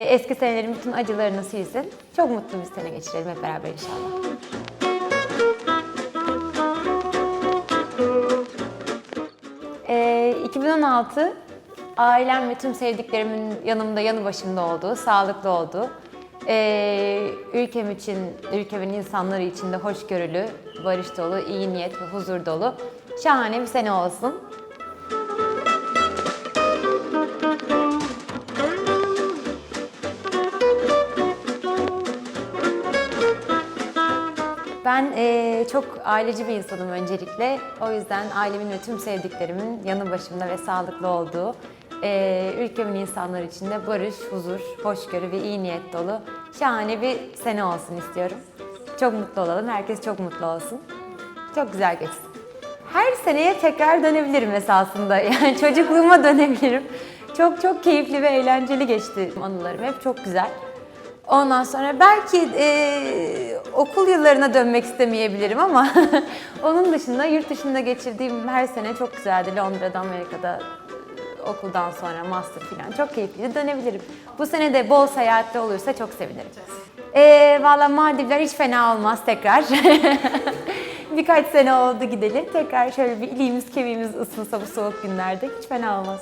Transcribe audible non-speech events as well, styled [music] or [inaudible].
Eski senelerin bütün acılarını silsin. Çok mutlu bir sene geçirelim hep beraber inşallah. Ee, 2016 ailem ve tüm sevdiklerimin yanımda, yanı başımda olduğu, sağlıklı olduğu, ee, ülkem için, ülkemin insanları için de hoşgörülü, barış dolu, iyi niyet ve huzur dolu şahane bir sene olsun. Ben eee, çok aileci bir insanım öncelikle. O yüzden ailemin ve tüm sevdiklerimin yanı başımda ve sağlıklı olduğu, eee, ülkemin insanları için de barış, huzur, hoşgörü ve iyi niyet dolu şahane bir sene olsun istiyorum. Çok mutlu olalım, herkes çok mutlu olsun. Çok güzel geçsin. Her seneye tekrar dönebilirim esasında. [laughs] Yani çocukluğuma dönebilirim. Çok çok keyifli ve eğlenceli geçti anılarım. Hep çok güzel. Ondan sonra belki e, okul yıllarına dönmek istemeyebilirim ama [laughs] onun dışında yurt dışında geçirdiğim her sene çok güzeldi. Londra'da, Amerika'da e, okuldan sonra master falan çok keyifliydi. Dönebilirim. Bu sene de bol seyahatte olursa çok sevinirim. E, Valla Maldivler hiç fena olmaz tekrar. [laughs] Birkaç sene oldu gideli. Tekrar şöyle bir iliğimiz kemiğimiz ısınsa bu soğuk günlerde hiç fena olmaz.